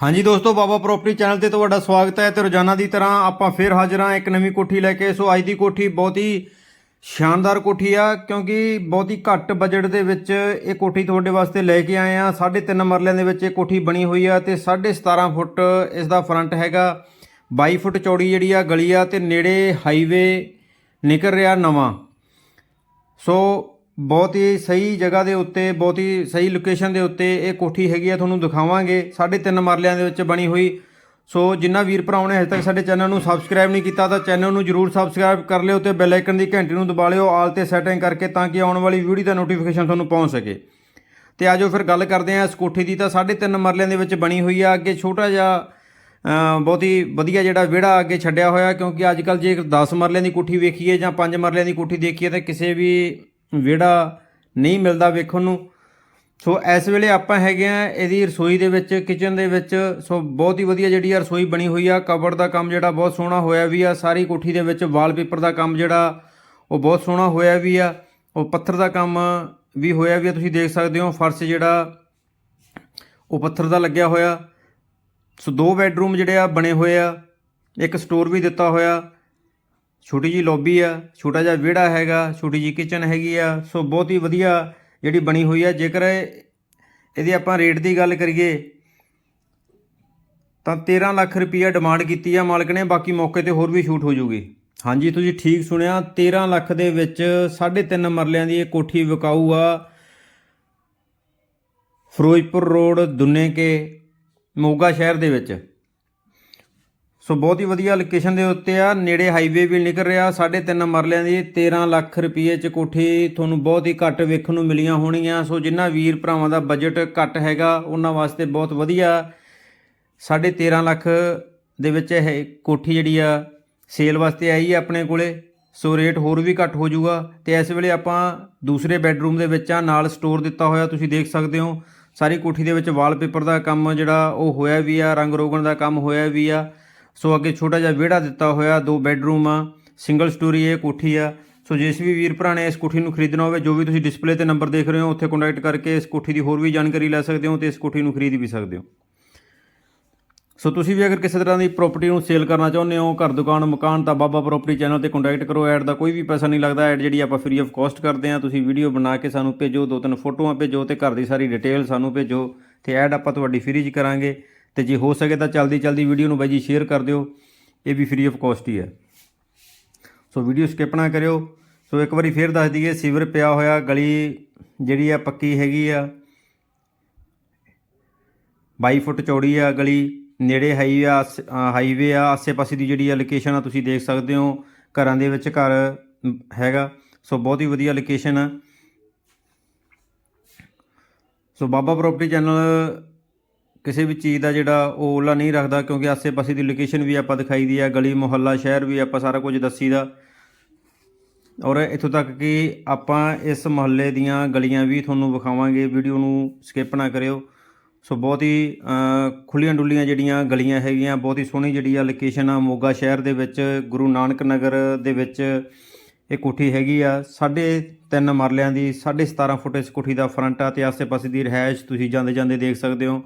ਹਾਂਜੀ ਦੋਸਤੋ, ਬਾਬਾ property channel ਤੇ ਤੁਹਾਡਾ ਸਵਾਗਤ ਹੈ ਤੇ ਰੋਜ਼ਾਨਾ ਦੀ ਤਰ੍ਹਾਂ ਆਪਾਂ ਫੇਰ ਹਾਜ਼ਰ ਹਾਂ ਇੱਕ ਨਵੀਂ ਕੋਠੀ ਲੈ ਕੇ। ਸੋ ਅੱਜ ਦੀ ਕੋਠੀ ਬਹੁਤ ਹੀ ਸ਼ਾਨਦਾਰ ਕੋਠੀ ਆ, ਕਿਉਂਕਿ ਬਹੁਤ ਹੀ ਘੱਟ ਬਜਟ ਦੇ ਵਿੱਚ ਇਹ ਕੋਠੀ ਤੁਹਾਡੇ ਵਾਸਤੇ ਲੈ ਕੇ ਆਏ ਆ 3.5 ਮਰਲਿਆਂ ਦੇ ਵਿੱਚ ਇਹ ਕੋਠੀ ਬਣੀ ਹੋਈ ਆ ਤੇ 17.5 ਫੁੱਟ ਇਸ ਦਾ ਫਰੰਟ ਹੈਗਾ। 22 ਫੁੱਟ ਚੌੜੀ ਜਿਹੜੀ ਆ ਗਲੀ ਆ ਤੇ ਨੇੜੇ ਹਾਈਵੇ ਨਿਕਲ ਰਿਹਾ ਨਵਾਂ। ਸੋ ਬਹੁਤ ਹੀ ਸਹੀ ਜਗ੍ਹਾ ਦੇ ਉੱਤੇ, ਬਹੁਤ ਹੀ ਸਹੀ ਲੋਕੇਸ਼ਨ ਦੇ ਉੱਤੇ ਇਹ ਕੋਠੀ ਹੈਗੀ ਆ, ਤੁਹਾਨੂੰ ਦਿਖਾਵਾਂਗੇ। 3.5 ਮਰਲਿਆਂ ਦੇ ਵਿੱਚ ਬਣੀ ਹੋਈ। ਸੋ ਜਿੰਨਾ ਵੀਰ ਭਰਾਵਾਂ ਨੇ ਹਜੇ ਤੱਕ ਸਾਡੇ ਚੈਨਲ ਨੂੰ ਸਬਸਕ੍ਰਾਈਬ ਨਹੀਂ ਕੀਤਾ, ਤਾਂ ਚੈਨਲ ਨੂੰ ਜਰੂਰ ਸਬਸਕ੍ਰਾਈਬ ਕਰ ਲਿਓ ਤੇ ਬੈਲ ਆਈਕਨ ਦੀ ਘੰਟੀ ਨੂੰ ਦਬਾ ਲਿਓ, ਆਲ ਤੇ ਸੈਟਿੰਗ ਕਰਕੇ ਤਾਂ ਕਿ ਆਉਣ ਵਾਲੀ ਵੀਡੀਓ ਦਾ ਨੋਟੀਫਿਕੇਸ਼ਨ ਤੁਹਾਨੂੰ ਪਹੁੰਚ ਸਕੇ। ਤੇ ਆਜੋ ਫਿਰ ਗੱਲ ਕਰਦੇ ਹਾਂ ਇਸ ਕੋਠੀ ਦੀ, ਤਾਂ 3.5 ਮਰਲਿਆਂ ਦੇ ਵਿੱਚ ਬਣੀ ਹੋਈ ਆ। ਅੱਗੇ ਛੋਟਾ ਜਿਹਾ ਬਹੁਤ ਹੀ ਵਧੀਆ ਜਿਹੜਾ ਵਿਹੜਾ ਅੱਗੇ ਛੱਡਿਆ ਹੋਇਆ, ਕਿਉਂਕਿ ਅੱਜ ਕੱਲ ਜੇ 10 ਮਰਲਿਆਂ ਦੀ ਕੋਠੀ ਵੇਖੀਏ ਜਾਂ 5 ਮਰਲਿਆਂ ਦੀ ਕੋਠੀ ਦੇਖੀਏ, ਤਾਂ ਕਿਸੇ ਵੀ ਵਿਹੜਾ ਨਹੀਂ ਮਿਲਦਾ ਵੇਖਣ ਨੂੰ। ਸੋ ਇਸ ਵੇਲੇ ਆਪਾਂ ਹੈਗੇ ਆ ਇਹਦੀ ਰਸੋਈ ਦੇ ਵਿੱਚ ਕਿਚਨ ਦੇ ਵਿੱਚ। ਸੋ ਬਹੁਤ ਹੀ ਵਧੀਆ ਜਿਹੜੀ ਆ ਰਸੋਈ ਬਣੀ ਹੋਈ ਆ। ਕਬਰ ਦਾ ਕੰਮ ਜਿਹੜਾ ਬਹੁਤ ਸੋਹਣਾ ਹੋਇਆ ਵੀ ਆ। ਸਾਰੀ ਕੋਠੀ ਦੇ ਵਿੱਚ ਵਾਲਪੇਪਰ ਦਾ ਕੰਮ ਜਿਹੜਾ, ਉਹ ਬਹੁਤ ਸੋਹਣਾ ਹੋਇਆ ਵੀ ਆ। ਉਹ ਪੱਥਰ ਦਾ ਕੰਮ ਵੀ ਹੋਇਆ ਵੀ ਆ। ਤੁਸੀਂ ਦੇਖ ਸਕਦੇ ਹੋ ਫਰਸ਼ ਜਿਹੜਾ, ਉਹ ਪੱਥਰ ਦਾ ਲੱਗਿਆ ਹੋਇਆ। ਸੋ ਦੋ ਬੈੱਡਰੂਮ ਜਿਹੜੇ ਆ ਬਣੇ ਹੋਏ ਆ। ਇੱਕ ਸਟੋਰ ਵੀ ਦਿੱਤਾ ਹੋਇਆ। ਛੋਟੀ ਜੀ ਲੌਬੀ ਆ, ਛੋਟਾ ਜਿਹਾ ਵਿਹੜਾ ਹੈਗਾ, ਛੋਟੀ ਜੀ ਕਿਚਨ ਹੈਗੀ ਆ, ਸੋ ਬਹੁਤ ਹੀ ਵਧੀਆ ਜਿਹੜੀ ਬਣੀ ਹੋਈ ਆ। ਜੇਕਰ ਇਹ- ਇਹਦੀ ਆਪਾਂ ਰੇਟ ਦੀ ਗੱਲ ਕਰੀਏ, ਤਾਂ 13 ਲੱਖ ਰੁਪਈਆ ਡਿਮਾਂਡ ਕੀਤੀ ਆ ਮਾਲਕ ਨੇ, ਬਾਕੀ ਮੌਕੇ ਤੇ ਹੋਰ ਵੀ ਛੂਟ ਹੋ ਜੂਗੀ ਹਾਂਜੀ, ਤੁਸੀਂ ਠੀਕ ਸੁਣਿਆ 13 ਲੱਖ ਦੇ ਵਿੱਚ 3.5 ਮਰਲਿਆਂ ਦੀ ਇਹ ਕੋਠੀ ਵਿਕਾਊ ਆ। ਫਿਰੋਜ਼ਪੁਰ ਰੋਡ, ਦੁੰਨੇ ਕੇ ਮੋਗਾ ਸ਼ਹਿਰ ਦੇ ਵਿੱਚ। ਸੋ ਬਹੁਤ ਹੀ ਵਧੀਆ ਲੋਕੇਸ਼ਨ ਦੇ ਉੱਤੇ ਆ, ਨੇੜੇ ਹਾਈਵੇ ਵੀ ਨਿਕਲ ਰਿਹਾ 3.5 ਮਰਲਿਆਂ ਦੀ 13 ਲੱਖ ਰੁਪਏ ਚ ਕੋਠੀ ਤੁਹਾਨੂੰ ਬਹੁਤ ਹੀ ਘੱਟ ਵੇਖਣ ਨੂੰ ਮਿਲੀਆਂ ਹੋਣਗੀਆਂ। ਸੋ ਜਿਨ੍ਹਾਂ ਵੀਰ ਭਰਾਵਾਂ ਦਾ ਬਜਟ ਘੱਟ ਹੈਗਾ, ਉਹਨਾਂ ਵਾਸਤੇ ਬਹੁਤ ਵਧੀਆ। 13.5 ਲੱਖ ਦੇ ਵਿੱਚ ਇਹ ਕੋਠੀ ਜਿਹੜੀ ਆ ਸੇਲ ਵਾਸਤੇ ਆਈ ਹੈ ਆਪਣੇ ਕੋਲੇ। ਸੋ ਰੇਟ ਹੋਰ ਵੀ ਘੱਟ ਹੋ ਜਾਊਗਾ। ਤੇ ਇਸ ਵੇਲੇ ਆਪਾਂ ਦੂਸਰੇ ਬੈੱਡਰੂਮ ਦੇ ਵਿੱਚ ਆ, ਨਾਲ ਸਟੋਰ ਦਿੱਤਾ ਹੋਇਆ, ਤੁਸੀਂ ਦੇਖ ਸਕਦੇ ਹੋ। ਸਾਰੀ ਕੋਠੀ ਦੇ ਵਿੱਚ ਵਾਲਪੇਪਰ ਦਾ ਕੰਮ ਜਿਹੜਾ ਉਹ ਹੋਇਆ ਵੀ ਆ, ਰੰਗ ਰੋਗਣ ਦਾ ਕੰਮ ਹੋਇਆ ਵੀ ਆ। ਸੋ ਅੱਗੇ ਛੋਟਾ ਜਿਹਾ ਵਿਹੜਾ ਦਿੱਤਾ ਹੋਇਆ, ਦੋ ਬੈੱਡਰੂਮ ਆ, ਸਿੰਗਲ ਸਟੋਰੀ ਇਹ ਕੋਠੀ ਆ। ਸੋ ਜਿਸ ਵੀ ਵੀਰ ਭਰਾ ਨੇ ਇਸ ਕੋਠੀ ਨੂੰ ਖਰੀਦਣਾ ਹੋਵੇ, ਜੋ ਵੀ ਤੁਸੀਂ ਡਿਸਪਲੇ ਤੇ ਨੰਬਰ ਦੇਖ ਰਹੇ ਹੋ, ਉੱਥੇ ਕੰਟੈਕਟ ਕਰਕੇ ਇਸ ਕੋਠੀ ਦੀ ਹੋਰ ਵੀ ਜਾਣਕਾਰੀ ਲੈ ਸਕਦੇ ਹੋ ਤੇ ਇਸ ਕੋਠੀ ਨੂੰ ਖਰੀਦ ਵੀ ਸਕਦੇ ਹੋ। ਸੋ ਤੁਸੀਂ ਵੀ ਅਗਰ ਕਿਸੇ ਤਰ੍ਹਾਂ ਦੀ ਪ੍ਰਾਪਰਟੀ ਨੂੰ ਸੇਲ ਕਰਨਾ ਚਾਹੁੰਦੇ ਹੋ, ਘਰ, ਦੁਕਾਨ, ਮਕਾਨ, ਤਾਂ ਬਾਬਾ ਪ੍ਰਾਪਰਟੀ ਚੈਨਲ ਤੇ ਕੰਟੈਕਟ ਕਰੋ। ਐਡ ਦਾ ਕੋਈ ਵੀ ਪੈਸਾ ਨਹੀਂ ਲੱਗਦਾ ਐਡ ਜਿਹੜੀ ਆਪਾਂ ਫ੍ਰੀ ਆਫ ਕਾਸਟ ਕਰਦੇ ਹਾਂ, ਤੁਸੀਂ ਵੀਡੀਓ ਬਣਾ ਕੇ ਸਾਨੂੰ ਭੇਜੋ, ਦੋ ਤਿੰਨ ਫੋਟੋਆਂ ਭੇਜੋ ਤੇ ਘਰ ਦੀ ਸਾਰੀ ਡਿਟੇਲ ਸਾਨੂੰ ਭੇਜੋ ਤੇ ਐਡ ਆਪਾਂ ਤੁਹਾਡੀ ਫ੍ਰੀ 'ਚ ਕਰਾਂਗੇ। ਤੇ ਜੇ ਹੋ ਸਕੇ ਤਾਂ ਜਲਦੀ ਜਲਦੀ ਵੀਡੀਓ ਨੂੰ ਬਾਈ ਜੀ ਸ਼ੇਅਰ ਕਰ ਦਿਓ। ਇਹ ਵੀ ਫ੍ਰੀ ਆਫ ਕਾਸਟ ਹੀ ਹੈ। ਸੋ ਵੀਡੀਓ ਸਕਿਪ ਨਾ ਕਰਿਓ। ਸੋ ਇੱਕ ਵਾਰੀ ਫੇਰ ਦੱਸ ਦਈਏ, ਸੀਵਰ ਪਿਆ ਹੋਇਆ, ਗਲੀ ਜਿਹੜੀ ਆ ਪੱਕੀ ਹੈਗੀ ਆ। 22 ਫੁੱਟ ਚੌੜੀ ਆ ਗਲੀ, ਨੇੜੇ ਹਾਈਵੇ ਆ ਹਾਈਵੇ ਆ, ਆਸੇ-ਪਾਸੇ ਦੀ ਜਿਹੜੀ ਆ ਲੋਕੇਸ਼ਨ ਆ ਤੁਸੀਂ ਦੇਖ ਸਕਦੇ ਹੋ, ਘਰਾਂ ਦੇ ਵਿੱਚ ਘਰ ਹੈਗਾ। ਸੋ ਬਹੁਤ ਹੀ ਵਧੀਆ ਲੋਕੇਸ਼ਨ ਆ। ਸੋ ਬਾਬਾ ਪ੍ਰਾਪਰਟੀ ਚੈਨਲ ਕਿਸੇ ਵੀ ਚੀਜ਼ ਦਾ ਜਿਹੜਾ ਉਹ ਓਲਾ ਨਹੀਂ ਰੱਖਦਾ ਕਿਉਂਕਿ ਆਸੇ-ਪਾਸੇ ਦੀ ਲੋਕੇਸ਼ਨ ਵੀ ਆਪਾਂ ਦਿਖਾਈ ਦੀ ਆ, ਗਲੀ, ਮੁਹੱਲਾ, ਸ਼ਹਿਰ ਵੀ ਆਪਾਂ ਸਾਰਾ ਕੁਝ ਦੱਸੀ ਦਾ ਔਰ ਇੱਥੋਂ ਤੱਕ ਕਿ ਆਪਾਂ ਇਸ ਮੁਹੱਲੇ ਦੀਆਂ ਗਲੀਆਂ ਵੀ ਤੁਹਾਨੂੰ ਵਿਖਾਵਾਂਗੇ ਵੀਡੀਓ ਨੂੰ ਸਕਿਪ ਨਾ ਕਰਿਓ। ਸੋ ਬਹੁਤ ਹੀ ਖੁੱਲੀਆਂ ਡੁੱਲੀਆਂ ਜਿਹੜੀਆਂ ਗਲੀਆਂ ਹੈਗੀਆਂ, ਬਹੁਤ ਹੀ ਸੋਹਣੀ ਜਿਹੜੀ ਆ ਲੋਕੇਸ਼ਨ ਆ ਮੋਗਾ ਸ਼ਹਿਰ ਦੇ ਵਿੱਚ, ਗੁਰੂ ਨਾਨਕ ਨਗਰ ਦੇ ਵਿੱਚ ਇਹ ਕੋਠੀ ਹੈਗੀ ਆ। 3.5 ਮਰਲਿਆਂ ਦੀ 17.5 ਫੁੱਟ ਇਸ ਕੋਠੀ ਦਾ ਫਰੰਟ ਆ ਤੇ ਆਸੇ ਪਾਸੇ ਦੀ ਰਹਿائش ਤੁਸੀਂ ਜਾਂਦੇ ਜਾਂਦੇ ਦੇਖ ਸਕਦੇ ਹੋ।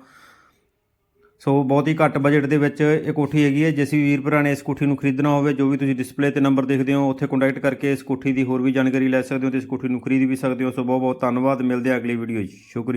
ਸੋ ਬਹੁਤ ਹੀ ਘੱਟ ਬਜਟ ਦੇ ਵਿੱਚ ਇਹ ਕੋਠੀ ਹੈਗੀ ਹੈ। ਜਿਸ ਵੀ ਵੀਰ ਭਰਾ ਨੇ ਇਸ ਕੋਠੀ ਨੂੰ ਖਰੀਦਣਾ ਹੋਵੇ, ਜੋ ਵੀ ਤੁਸੀਂ ਡਿਸਪਲੇ ਤੇ ਨੰਬਰ ਦੇਖਦੇ ਹੋ, ਉੱਥੇ ਕੰਟੈਕਟ ਕਰਕੇ ਇਸ ਕੋਠੀ ਦੀ ਹੋਰ ਵੀ ਜਾਣਕਾਰੀ ਲੈ ਸਕਦੇ ਹੋ ਤੇ ਇਸ ਕੋਠੀ ਨੂੰ ਖਰੀਦ ਵੀ ਸਕਦੇ ਹੋ। ਸੋ ਬਹੁਤ ਬਹੁਤ ਧੰਨਵਾਦ। ਮਿਲਦੇ ਆ ਅਗਲੀ ਵੀਡੀਓ 'ਚ। ਸ਼ੁਕਰੀਆ।